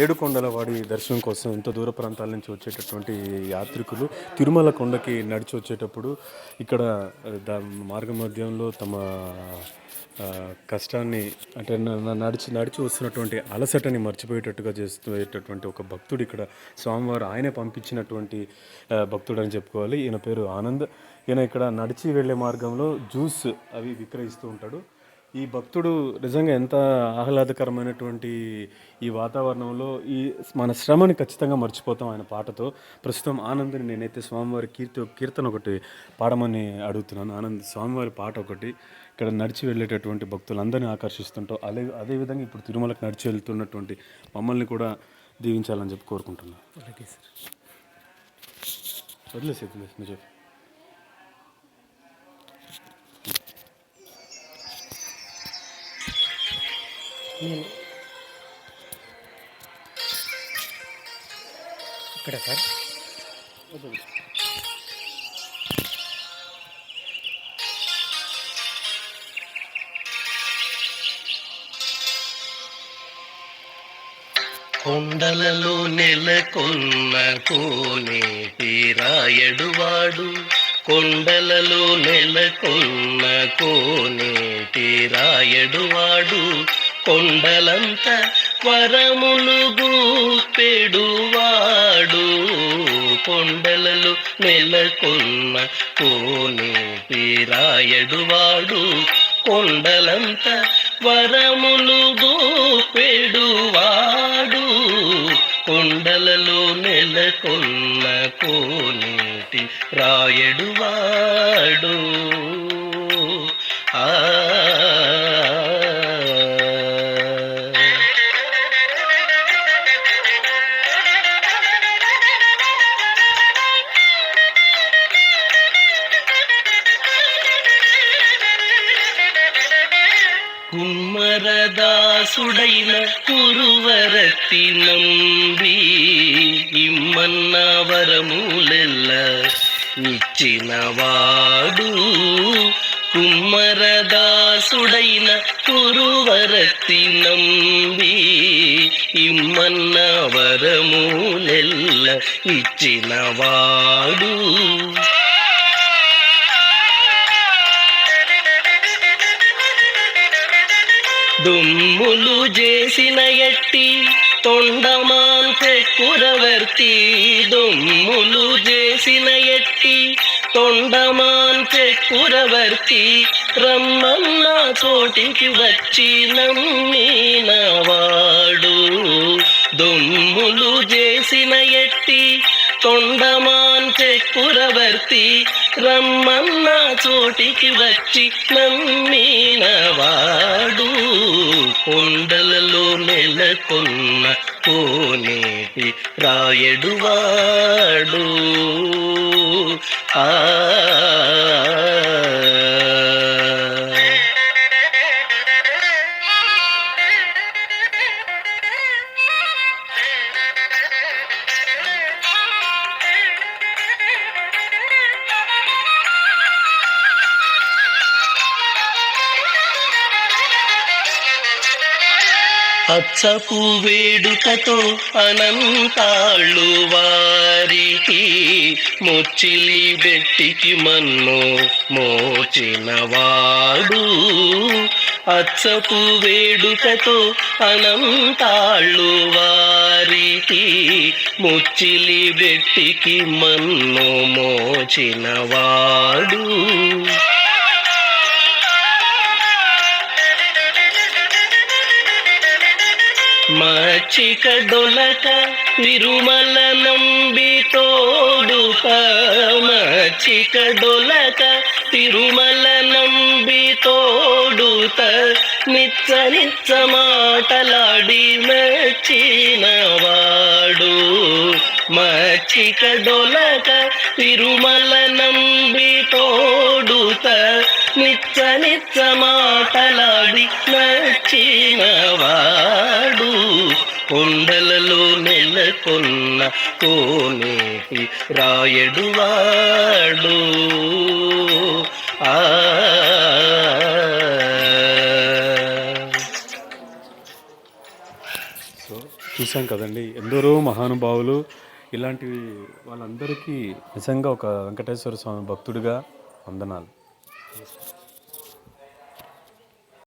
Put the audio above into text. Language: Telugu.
ఏడుకొండలవాడి దర్శనం కోసం ఎంతో దూర ప్రాంతాల నుంచి వచ్చేటటువంటి యాత్రికులు తిరుమల కొండకి నడిచి వచ్చేటప్పుడు ఇక్కడ దా మార్గ మధ్యంలో తమ కష్టాన్ని అంటే నడిచి నడిచి వస్తున్నటువంటి అలసటని మర్చిపోయేటట్టుగా చేసేటటువంటి ఒక భక్తుడు ఇక్కడ. స్వామివారు ఆయనే పంపించినటువంటి భక్తుడు అని చెప్పుకోవాలి. ఈయన పేరు ఆనంద్. ఈయన ఇక్కడ నడిచి వెళ్ళే మార్గంలో జ్యూస్ అవి విక్రయిస్తూ ఉంటాడు. ఈ భక్తుడు నిజంగా ఎంత ఆహ్లాదకరమైనటువంటి ఈ వాతావరణంలో ఈ మన శ్రమని ఖచ్చితంగా మర్చిపోతాం ఆయన పాటతో. ప్రస్తుతం ఆనంద్ని నేనైతే స్వామివారి కీర్తి కీర్తన ఒకటి పాడమని అడుగుతున్నాను. ఆనంద్ స్వామివారి పాట ఒకటి ఇక్కడ నడిచి వెళ్ళేటటువంటి భక్తులందరినీ ఆకర్షిస్తుంటాం. అదే అదేవిధంగా ఇప్పుడు తిరుమలకు నడిచి వెళ్తున్నటువంటి మమ్మల్ని కూడా దీవించాలని చెప్పి కోరుకుంటున్నాను. అలాగే సార్. వదిలేసి వదిలేసి నేను. ఇక్కడ సార్. కొండలలో నెలకొన్న కోనే తీరాయడువాడు కొండలలో నెలకొన్న కోనే తీరాయడువాడు కొండలంత వరములు గూపెడువాడు. కొండలలో నెలకొన్న కోను పీరాయడువాడు. కొండలంత వరములు గోపెడువాడు. కొండలలో నెలకొన్న కోనేటి రాయడువాడు சுடையின குருவரத்தி நம்பி இம்மன்னாவர மூலெல்ல ಇಚ್ಚಿನವಾಡು ಕುಮ್ಮರದ ಸುಡೈನ ಕುರುವರತ್ತಿ ನಂಬಿ ಇಮ್ಮನ್ನವರ ಮೂಲೆಲ್ಲ ಇಚ್ಚಿನವಾಡು దుమ్ములు చేసిన ఎట్టి తొండమాంతె కురవర్తి. దుమ్ములు చేసిన ఎట్టి తొండమాంతె కురవర్తి. రమ్మన్న చోటికి వచ్చి నమ్మినవాడు దుమ్ములు చేసిన ఎట్టి తొండమాంతె కురవర్తి. రమ్మన్న చోటికి వచ్చి నమ్మినవాడు కొండలలో నెలకొన్న కోనేటి రాయడువాడు ఆ అచ్చపు వేడుకతో అనంతాళ్ళు వారికి మొచ్చిలి బెట్టికి మన్ను మోచినవాడు అచ్చపు వేడుకతో అనంతాళ్ళు వారికి మొచ్చిలి బెట్టికి మన్ను మోచినవాడు మచ్చిక డొలక తిరుమల నంబి తోడుక మచ్చిక డొలక తిరుమల నంబి తోడుత నిచ్చ నిచ్చ మాటలాడి మెచ్చినవాడు మచ్చిక డొలక తిరుమల నంబి తోడుత నిచ్చ నిచ్చ మాటలాడి నచ్చినవాడు కొండలలో నెలకొన్న కోనేటి రాయడువాడు. ఆ. సో చూసాం కదండి ఎందరో మహానుభావులు ఇలాంటివి వాళ్ళందరికీ నిజంగా ఒక వెంకటేశ్వర స్వామి భక్తుడిగా వందనాలు.